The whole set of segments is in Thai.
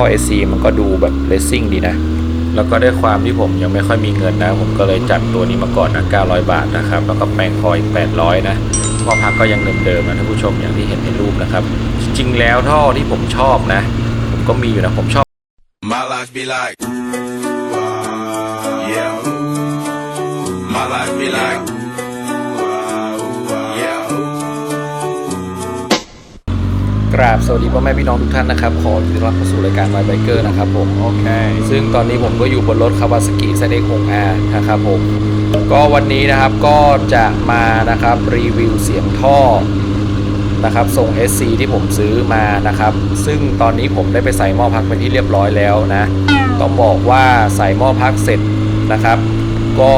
ท่อ AC มันก็ดูแบบเลสซิ่งดีนะ แล้วก็ด้วยความที่ผมยังไม่ค่อยมีเงินนะ ผมก็เลยจัดตัวนี้มาก่อนนะ 900 บาทนะครับ แล้วก็แปลงคออีก 800 นะท่อพักก็ยังเดิมๆนะท่านผู้ชมอย่างที่เห็นในรูปนะครับ จริงๆแล้วท่อที่ผมชอบนะ ผมก็มีอยู่นะ ผมชอบ My life be like, yeah. My life be like, กราบสวัสดีพ่อแม่พี่น้องทุกท่านนะครับ ขอยินดีต้อนรับเข้าสู่รายการ My Biker นะครับผม โอเค ซึ่งตอนนี้ผมก็อยู่บนรถ Kawasaki ZX 6R นะครับผม ก็วันนี้นะครับก็จะมานะครับรีวิวเสียงท่อนะครับทรง SC ที่ผมซื้อมานะครับ ซึ่งตอนนี้ผมได้ไปใส่หม้อพักเป็นที่เรียบร้อยแล้วนะ ต้องบอกว่าใส่หม้อพักเสร็จนะครับ ก็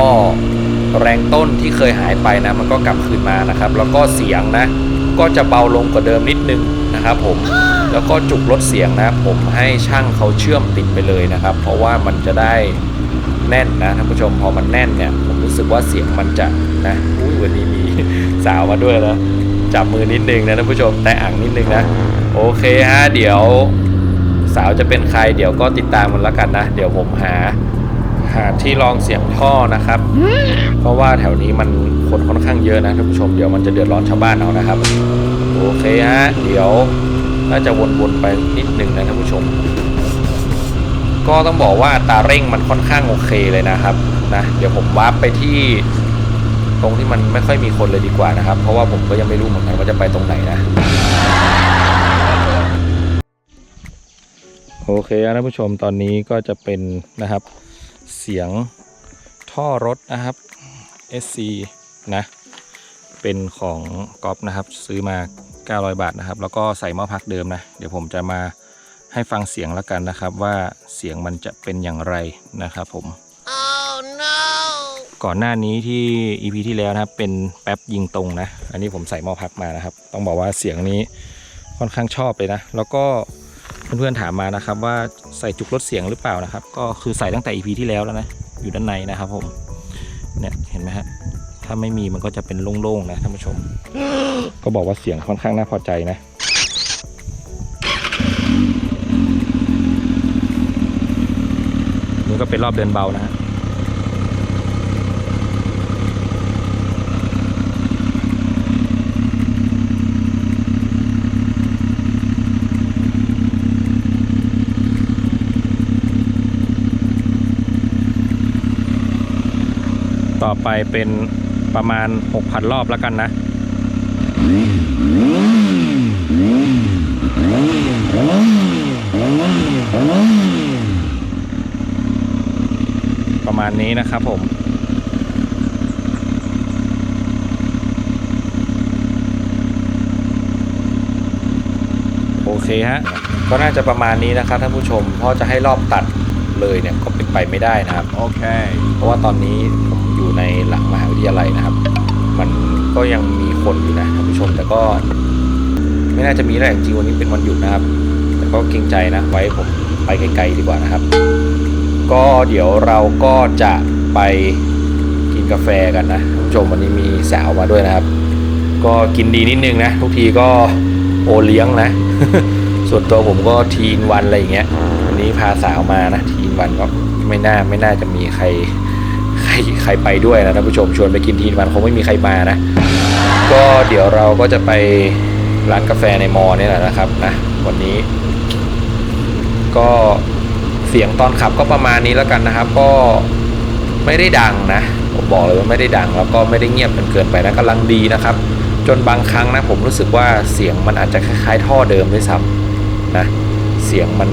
แรงต้นที่เคยหายไปนะมันก็กลับคืนมานะครับ แล้วก็เสียงนะ ก็จะเบาลงกว่าเดิมนิดนึงนะครับผมแล้วก็จุกลดเสียงนะผมให้ช่างเขาเชื่อมติดไปเลยนะครับ เพราะว่ามันจะได้แน่นนะท่านผู้ชมพอมันแน่นเนี่ยผมรู้สึกว่าเสียงมันจะนะอุ้ยวันนี้มีสาวมาด้วยนะจับมือนิดนึงนะท่านผู้ชมแต่อ่างนิดนึงนะโอเคฮะเดี๋ยวสาวจะเป็นใครเดี๋ยวก็ติดตามมันแล้วกันนะ เดี๋ยวผมหา หาที่รองเสียงท่อนะครับ เพราะว่าแถวนี้มันคนค่อนข้างเยอะนะท่านผู้ชมเดี๋ยวมันจะเดือดร้อนชาวบ้านเอานะครับ โอเคฮะเดี๋ยวน่าจะวนๆไปนิดหนึ่งนะท่านผู้ชม ก็ต้องบอกว่าอัตราเร่งมันค่อนข้างโอเคเลยนะครับนะเดี๋ยวผมวาร์ปไปที่ตรงที่มันไม่ค่อยมีคนเลยดีกว่านะครับ เพราะว่าผมก็ยังไม่รู้เหมือนกันว่าจะไปตรงไหนนะโอเคนะท่านผู้ชมตอนนี้ก็จะเป็นนะครับ เสียงท่อรถนะครับ SC นะ เป็นของก๊อฟนะครับ ซื้อมา 900 บาทนะครับ แล้วก็ใส่หม้อพักเดิมนะ เดี๋ยวผมจะมาให้ฟังเสียงแล้วกันนะครับ ว่าเสียงมันจะเป็นอย่างไรนะครับผมก่อนหน้านี้ที่ EP ที่แล้วนะครับ เป็นแป๊บยิงตรงนะ อันนี้ผมใส่หม้อพักมานะครับ ต้องบอกว่าเสียงนี้ค่อนข้างชอบเลยนะ แล้วก็ เพื่อนๆถามมานะครับว่าใส่จุกลดเสียงหรือเปล่านะครับ ก็คือใส่ตั้งแต่ EP ที่แล้วแล้วนะ อยู่ด้านในนะครับผม เนี่ยเห็นไหมฮะ ถ้าไม่มีมันก็จะเป็นโล่งๆนะท่านผู้ชม ก็บอกว่าเสียงค่อนข้างน่าพอใจนะนี่ก็เป็นรอบเดินเบานะฮะ ต่อไปเป็นประมาณ 6,000 รอบแล้วกันนะประมาณนี้นะครับผม โอเคฮะ ก็น่าจะประมาณนี้นะครับท่านผู้ชมเพราะจะให้รอบตัดเลยเนี่ยก็เป็นไปไม่ได้นะครับ Okay. เพราะว่าตอนนี้ผมอยู่ ในหลังมหาวิทยาลัยนะครับ มันก็ยังมีคนอยู่นะท่านผู้ชมแต่ก็ ไม่น่าจะมีแล้วจริงวันนี้เป็นวันหยุดนะครับ แต่ก็เกรงใจนะไว้ผมไปไกลๆดีกว่านะครับ ก็เดี๋ยวเราก็จะไปกินกาแฟกันนะท่านผู้ชมวันนี้มีสาวมาด้วยนะครับ ก็กินดีนิดนึงนะทุกทีก็โอเลี้ยงนะ ส่วนตัวผมก็ทีนวันอะไรอย่างเงี้ยวันนี้พาสาวมานะ ทีนวันก็ไม่น่าไม่น่าจะมีใคร ใครใครไปด้วยนะท่านผู้ชมชวนไปกินทีนวันคงไม่มีใครมานะ ก็เดี๋ยวเราก็จะไปร้านกาแฟในมอเนี่ยแหละนะครับนะวันนี้ ก็เสียงตอนขับก็ประมาณนี้แล้วกันนะครับ ก็ไม่ได้ดังนะผมบอกเลยว่าไม่ได้ดัง แล้วก็ไม่ได้เงียบจนเกินไปนะกำลังดีนะครับ จนบางครั้งนะผมรู้สึกว่าเสียงมันอาจจะคล้ายๆท่อเดิมด้วยซ้ำนะเสียงมัน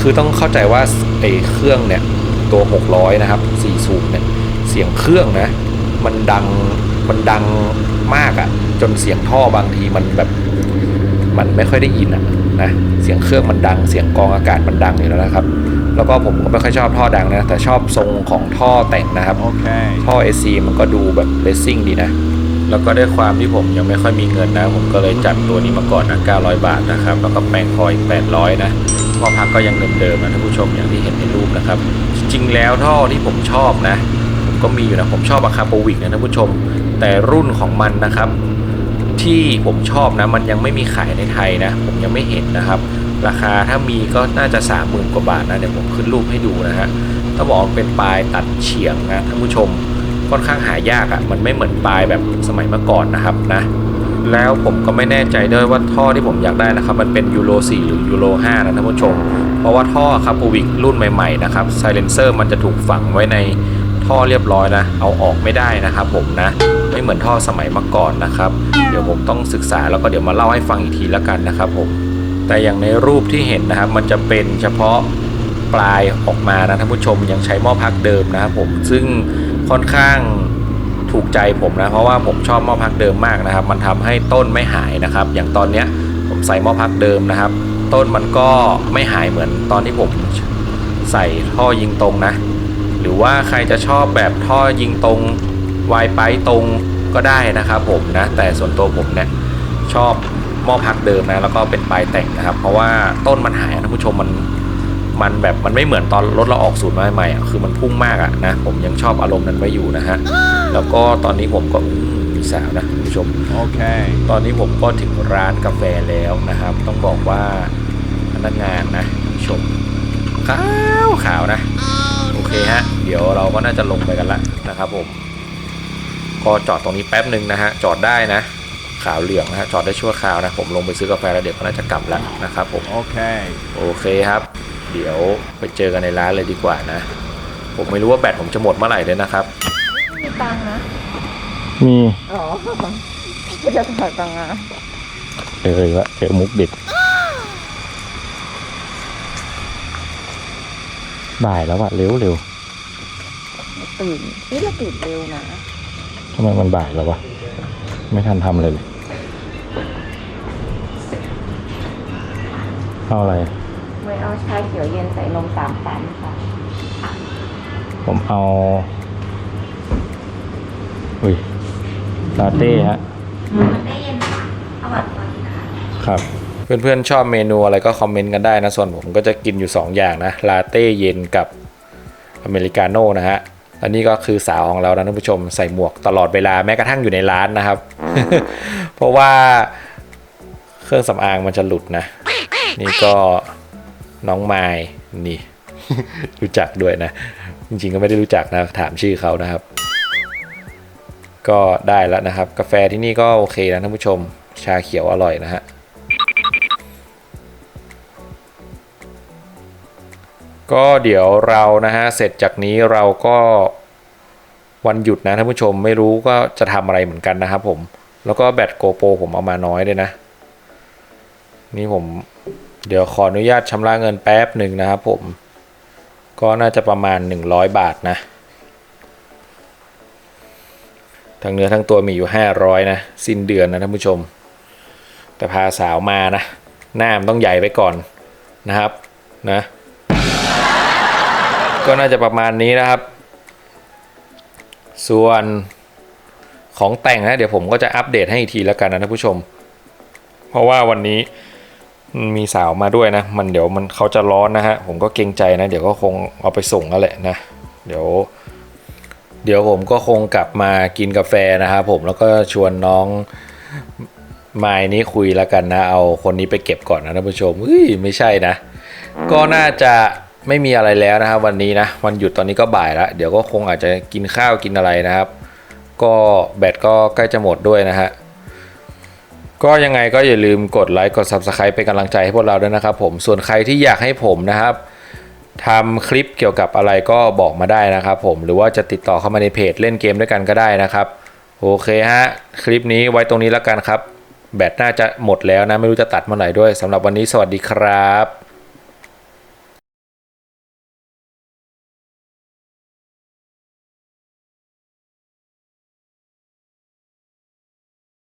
คือต้องเข้าใจว่าไอ้เครื่องเนี่ยตัว 600 นะครับ4สูบเนี่ย เสียงเครื่องนะ มันดังมันดังมากอะ่ะ จนเสียงท่อบางทีมันแบบมันไม่ค่อยได้ยินอะนะเสียงเครื่องมันดัง เสียงกรองอากาศมันดังอยู่แล้วนะครับ แล้วก็ผมก็ไม่ค่อยชอบท่อดังนะ แต่ชอบทรงของท่อแต่งนะครับ Okay. ท่อ AC มันก็ดูแบบเลสซิ่งดีนะ แล้วก็ด้วยความที่ผมยังไม่ค่อยมีเงินนะ ผมก็เลยจัดตัวนี้มาก่อนนะ 900 บาทนะครับ แล้วก็แปลงคออีก800 นะท่อพักก็ยังเดิมๆนะท่านผู้ชมอย่างที่เห็นในรูปนะครับ จริงๆแล้วท่อที่ผมชอบนะผม ก็มีอยู่นะ ผมชอบอะคาโปวิกนะท่านผู้ชม แต่รุ่นของมันนะครับ ที่ผมชอบนะ มันยังไม่มีขายในไทยนะ ผมยังไม่เห็นนะครับ ราคาถ้ามีก็น่าจะ 30,000 กว่าบาทนะ เดี๋ยวผมขึ้นรูปให้ดูนะฮะต้องบอกเป็นปลายตัดเฉียงนะท่านผู้ชมค่อนข้างหายากอะ่ะ มันไม่เหมือนปลายแบบสมัยเมื่อก่อนนะครับนะแล้วผมก็ไม่แน่ใจด้วยว่าท่อที่ผมอยากได้นะครับ มันเป็นยูโร4หรือยูโร5นะท่านผู้ชม เพราะว่าท่อคาปูวิกรุ่นใหม่ๆนะครับไซเลนเซอร์มันจะถูกฝังไว้ใน ท่อเรียบร้อยนะ เอาออกไม่ได้นะครับผมนะไม่เหมือนท่อสมัยเมื่อก่อนนะครับ เดี๋ยวผมต้องศึกษาแล้วก็เดี๋ยวมาเล่าให้ฟังอีกทีแล้วกันนะครับผมแต่อย่างในรูปที่เห็นนะครับ มันจะเป็นเฉพาะปลายออกมานะท่านผู้ชมยังใช้หม้อพักเดิมนะครับผมซึ่งค่อนข้างถูกใจผมนะ เพราะว่าผมชอบหม้อพักเดิมมากนะครับ มันทำให้ต้นไม่หายนะครับ อย่างตอนเนี้ยผมใส่หม้อพักเดิมนะครับ ต้นมันก็ไม่หายเหมือนตอนที่ผมใส่ท่อยิงตรงนะ หรือว่าใครจะชอบแบบท่อยิงตรงวายไปตรงก็ได้นะครับผมนะแต่ส่วนตัวผมเนี่ยชอบหม้อพักเดิมนะแล้วก็เป็นปลายแต่งนะครับ เพราะว่าต้นมันหายนะท่านผู้ชมมันมันแบบมันไม่เหมือนตอนรถเราออกสูตรมาใหม่ๆอะคือมันพุ่งมากอะนะผมยังชอบอารมณ์นั้นไว้อยู่นะฮะแล้วก็ตอนนี้ผมก็อืมมีสาวนะท่านผู้ชม Okay. ตอนนี้ผมก็ถึงร้านกาแฟแล้วนะครับ ต้องบอกว่าพนักงานนะท่านผู้ชมขาวขาวนะโอ เคฮะ เดี๋ยวเราก็น่าจะลงไปกันละนะครับผม ก็จอดตรงนี้แป๊บหนึ่งนะฮะ จอดได้นะ ขาวเหลืองนะฮะ จอดได้ชั่วคราวนะ ผมลงไปซื้อกาแฟแล้วเดี๋ยวก็น่าจะกลับแล้วนะครับผม Okay. โอเคครับ เดี๋ยวไปเจอกันในร้านเลยดีกว่านะ ผมไม่รู้ว่าแบตผมจะหมดเมื่อไหร่เลยนะครับ มีตังค์นะ มีอ๋อไม่จะถ่ายตังค์นะเออวะเจอมุกเด็ด บ่ายแล้วอะเร็วเร็วตื่นนี่เราตื่นเร็วนะทำไมมันบ่ายแล้ววะไม่ทันทำเลยเลยเอาอะไรไว้เอาชาเขียวเย็นใส่นมสามชั้นค่ะ ผมเอา อุ้ยลาเต้ฮะมันได้เย็นค่ะเอาแบบตัวนี้นะคะครับ เพื่อนๆชอบเมนูอะไรก็คอมเมนต์กันได้นะส่วนผมก็จะกินอยู่ 2 อย่างนะลาเต้เย็นกับอเมริกาโน่นะฮะอันนี้ก็คือสาวของเรานะท่านผู้ชมใส่หมวกตลอดเวลาแม้กระทั่งอยู่ในร้านนะครับ เพราะว่าเครื่องสำอางมันจะหลุดนะ นี่ก็น้องไม้นี่ รู้จักด้วยนะ จริงๆก็ไม่ได้รู้จักนะถามชื่อเขานะครับ ก็ได้แล้วนะครับ กาแฟที่นี่ก็โอเคนะท่านผู้ชม ชาเขียวอร่อยนะฮะ ก็เดี๋ยวเรานะฮะเสร็จจากนี้เราก็วันหยุดนะท่านผู้ชมไม่รู้ก็จะทำอะไรเหมือนกันนะครับผม แล้วก็แบตโกโปรผมเอามาน้อยเลยนะ นี่ผมเดี๋ยวขออนุญาตชำระเงินแป๊บหนึ่งนะครับผม ก็น่าจะประมาณ 100 บาทนะทั้งเนื้อทั้งตัวมีอยู่ 500 นะ สิ้นเดือนนะท่านผู้ชม แต่พาสาวมานะ หน้ามต้องใหญ่ไปก่อนนะครับนะ ก็น่าจะประมาณนี้นะครับ ส่วนของแต่งนะเดี๋ยวผมก็จะอัปเดตให้อีกทีแล้วกันนะท่านผู้ชม เพราะว่าวันนี้มีสาวมาด้วยนะ มันเดี๋ยวมันเขาจะร้อนนะฮะ ผมก็เกรงใจนะ เดี๋ยวก็คงเอาไปส่งแล้วแหละนะ เดี๋ยว เดี๋ยวผมก็คงกลับมากินกาแฟนะครับผมแล้วก็ชวนน้องไม้นี้คุยแล้วกันนะ เอาคนนี้ไปเก็บก่อนนะท่านผู้ชมเฮ้ยไม่ใช่นะ ก็น่าจะ ไม่มีอะไรแล้วนะครับวันนี้นะวันหยุดตอนนี้ก็บ่ายแล้ว เดี๋ยวก็คงอาจจะกินข้าวกินอะไรนะครับ ก็แบตก็ใกล้จะหมดด้วยนะฮะก็ยังไงก็อย่าลืมกดไลค์กด Subscribe เป็นกำลังใจให้พวกเราด้วยนะครับผมส่วนใครที่อยากให้ผมนะครับทำคลิปเกี่ยวกับอะไรก็บอกมาได้นะครับผมหรือว่าจะติดต่อเข้ามาในเพจเล่นเกมด้วยกันก็ได้นะครับ โอเคฮะ คลิปนี้ไว้ตรงนี้แล้วกันครับ แบตน่าจะหมดแล้วนะ ไม่รู้จะตัดเมื่อไหร่ด้วยสำหรับวันนี้สวัสดีครับ